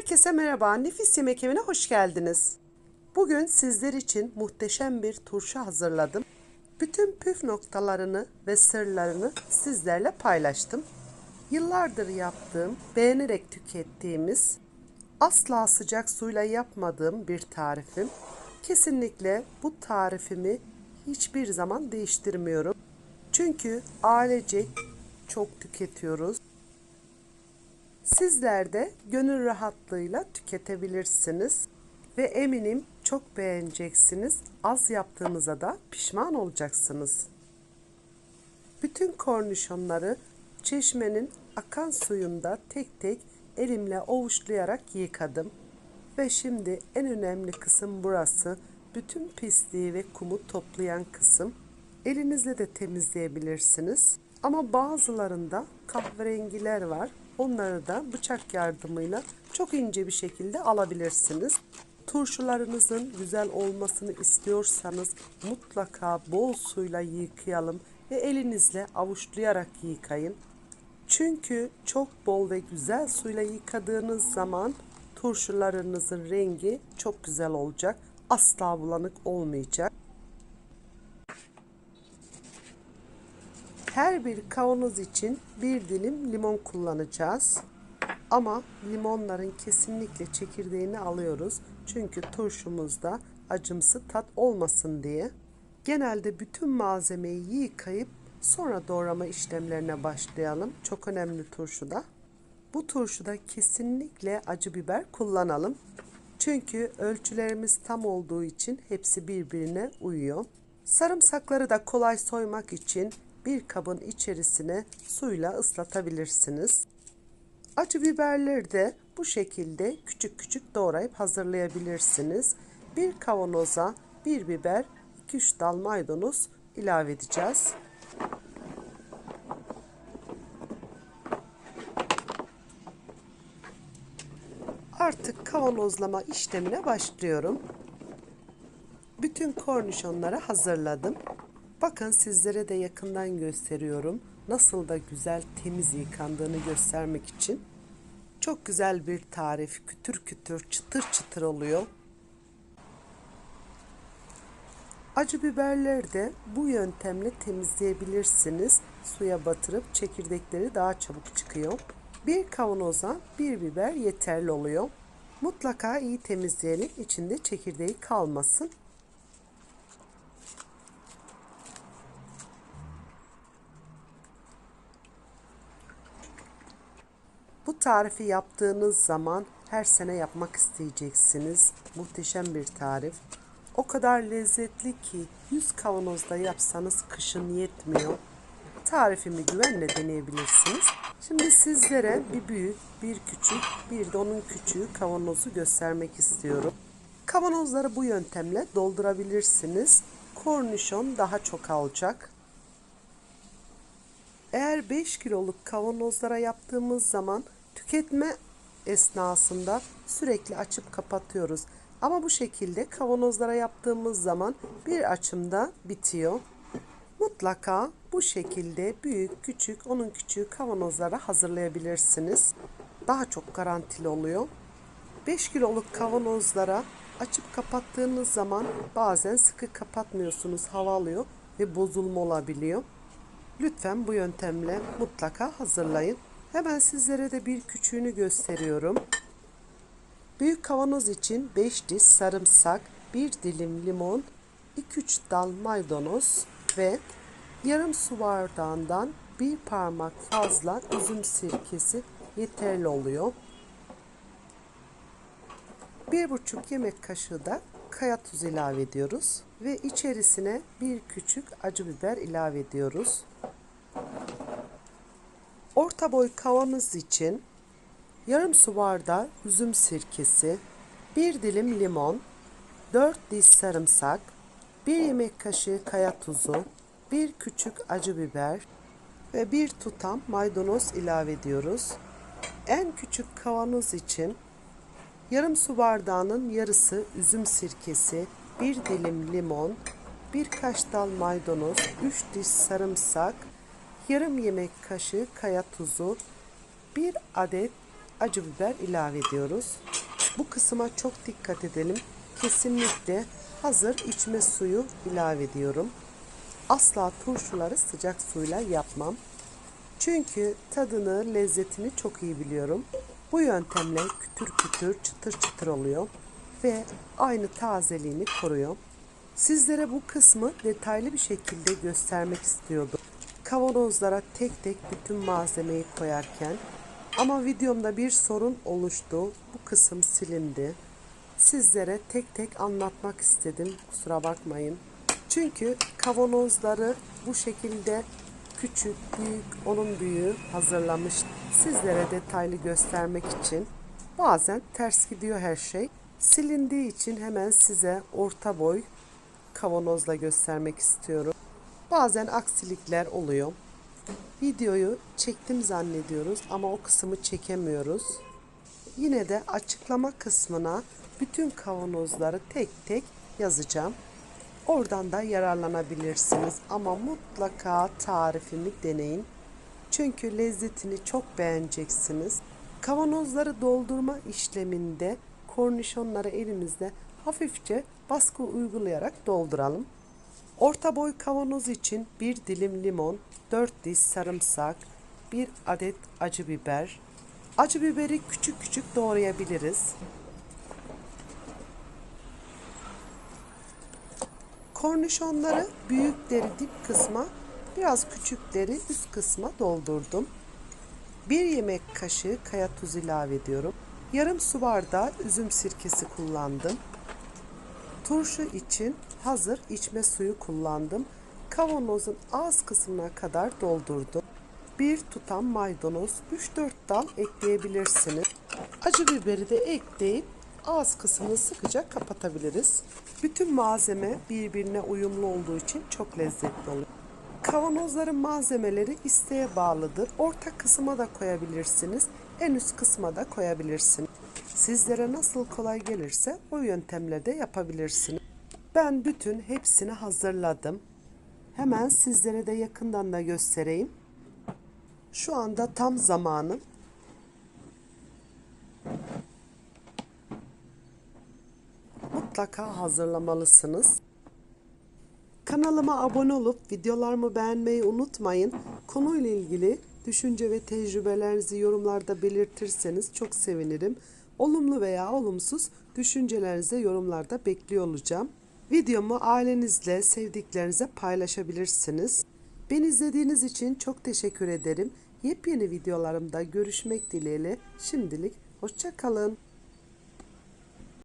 Herkese merhaba, Nefis Yemek Evi'ne hoş geldiniz. Bugün sizler için muhteşem bir turşu hazırladım. Bütün püf noktalarını ve sırlarını sizlerle paylaştım. Yıllardır yaptığım, beğenerek tükettiğimiz, asla sıcak suyla yapmadığım bir tarifim. Kesinlikle bu tarifimi hiçbir zaman değiştirmiyorum. Çünkü ailecek çok tüketiyoruz. Sizler de gönül rahatlığıyla tüketebilirsiniz ve eminim çok beğeneceksiniz. Az yaptığınıza da pişman olacaksınız. Bütün kornişonları çeşmenin akan suyunda tek tek elimle ovuçlayarak yıkadım. Ve şimdi en önemli kısım burası. Bütün pisliği ve kumu toplayan kısım. Elinizle de temizleyebilirsiniz. Ama bazılarında kahverengiler var. Onları da bıçak yardımıyla çok ince bir şekilde alabilirsiniz. Turşularınızın güzel olmasını istiyorsanız mutlaka bol suyla yıkayalım ve elinizle avuçlayarak yıkayın. Çünkü çok bol ve güzel suyla yıkadığınız zaman turşularınızın rengi çok güzel olacak. Asla bulanık olmayacak. Her bir kavanoz için bir dilim limon kullanacağız. Ama limonların kesinlikle çekirdeğini alıyoruz. Çünkü turşumuzda acımsı tat olmasın diye. Genelde bütün malzemeyi yıkayıp sonra doğrama işlemlerine başlayalım. Çok önemli turşuda. Bu turşuda kesinlikle acı biber kullanalım. Çünkü ölçülerimiz tam olduğu için hepsi birbirine uyuyor. Sarımsakları da kolay soymak için bir kabın içerisine suyla ıslatabilirsiniz. Acı biberleri de bu şekilde küçük küçük doğrayıp hazırlayabilirsiniz. Bir kavanoza bir biber, 2-3 dal maydanoz ilave edeceğiz. Artık kavanozlama işlemine başlıyorum. Bütün kornişonları hazırladım. Bakın sizlere de yakından gösteriyorum. Nasıl da güzel temiz yıkandığını göstermek için. Çok güzel bir tarif. Kütür kütür, çıtır çıtır oluyor. Acı biberleri de bu yöntemle temizleyebilirsiniz. Suya batırıp çekirdekleri daha çabuk çıkıyor. Bir kavanoza bir biber yeterli oluyor. Mutlaka iyi temizleyelim. İçinde çekirdeği kalmasın. Tarifi yaptığınız zaman her sene yapmak isteyeceksiniz. Muhteşem bir tarif. O kadar lezzetli ki 100 kavanozda yapsanız kışın yetmiyor. Tarifimi güvenle deneyebilirsiniz. Şimdi sizlere bir büyük, bir küçük, bir de onun küçüğü kavanozu göstermek istiyorum. Kavanozları bu yöntemle doldurabilirsiniz. Kornişon daha çok alacak. Eğer 5 kiloluk kavanozlara yaptığımız zaman tüketme esnasında sürekli açıp kapatıyoruz. Ama bu şekilde kavanozlara yaptığımız zaman bir açımda bitiyor. Mutlaka bu şekilde büyük, küçük, onun küçüğü kavanozlara hazırlayabilirsiniz. Daha çok garantili oluyor. 5 kiloluk kavanozlara açıp kapattığınız zaman bazen sıkı kapatmıyorsunuz, hava alıyor ve bozulma olabiliyor. Lütfen bu yöntemle mutlaka hazırlayın. Hemen sizlere de bir küçüğünü gösteriyorum. Büyük kavanoz için 5 diş sarımsak, 1 dilim limon, 2-3 dal maydanoz ve yarım su bardağından bir parmak fazla üzüm sirkesi yeterli oluyor. 1,5 yemek kaşığı da kaya tuzu ilave ediyoruz ve içerisine bir küçük acı biber ilave ediyoruz. Orta boy kavanoz için yarım su bardağı üzüm sirkesi, bir dilim limon, 4 diş sarımsak, 1 yemek kaşığı kaya tuzu, bir küçük acı biber ve bir tutam maydanoz ilave ediyoruz. En küçük kavanoz için yarım su bardağının yarısı üzüm sirkesi, bir dilim limon, birkaç dal maydanoz, 3 diş sarımsak, yarım yemek kaşığı kaya tuzu, bir adet acı biber ilave ediyoruz. Bu kısma çok dikkat edelim. Kesinlikle hazır içme suyu ilave ediyorum. Asla turşuları sıcak suyla yapmam. Çünkü tadını, lezzetini çok iyi biliyorum. Bu yöntemle kütür kütür, çıtır çıtır oluyor ve aynı tazeliğini koruyor. Sizlere bu kısmı detaylı bir şekilde göstermek istiyordum. Kavanozlara tek tek bütün malzemeyi koyarken ama videomda bir sorun oluştu. Bu kısım silindi. Sizlere tek tek anlatmak istedim. Kusura bakmayın. Çünkü kavanozları bu şekilde küçük, büyük, onun büyüğü hazırlamış. Sizlere detaylı göstermek için bazen ters gidiyor her şey. Silindiği için hemen size orta boy kavanozla göstermek istiyorum. Bazen aksilikler oluyor. Videoyu çektim zannediyoruz ama o kısmı çekemiyoruz. Yine de açıklama kısmına bütün kavanozları tek tek yazacağım. Oradan da yararlanabilirsiniz ama mutlaka tarifimi deneyin. Çünkü lezzetini çok beğeneceksiniz. Kavanozları doldurma işleminde kornişonları elimizde hafifçe baskı uygulayarak dolduralım. Orta boy kavanoz için bir dilim limon, 4 diş sarımsak, 1 adet acı biber. Acı biberi küçük küçük doğrayabiliriz. Kornişonları büyükleri dip kısma, biraz küçükleri üst kısma doldurdum. 1 yemek kaşığı kaya tuz ilave ediyorum. Yarım su bardağı üzüm sirkesi kullandım. Turşu için hazır içme suyu kullandım. Kavanozun ağız kısmına kadar doldurdum. Bir tutam maydanoz, 3-4 dal ekleyebilirsiniz. Acı biberi de ekleyip ağız kısmını sıkıca kapatabiliriz. Bütün malzeme birbirine uyumlu olduğu için çok lezzetli oluyor. Kavanozların malzemeleri isteğe bağlıdır. Orta kısma da koyabilirsiniz. En üst kısma da koyabilirsiniz. Sizlere nasıl kolay gelirse o yöntemlerde yapabilirsiniz. Ben bütün hepsini hazırladım. Hemen sizlere de yakından da göstereyim. Şu anda tam zamanı. Mutlaka hazırlamalısınız. Kanalıma abone olup videolarımı beğenmeyi unutmayın. Konuyla ilgili düşünce ve tecrübelerinizi yorumlarda belirtirseniz çok sevinirim. Olumlu veya olumsuz düşüncelerinizi yorumlarda bekliyor olacağım. Videomu ailenizle, sevdiklerinize paylaşabilirsiniz. Beni izlediğiniz için çok teşekkür ederim. Yepyeni videolarımda görüşmek dileğiyle şimdilik hoşçakalın.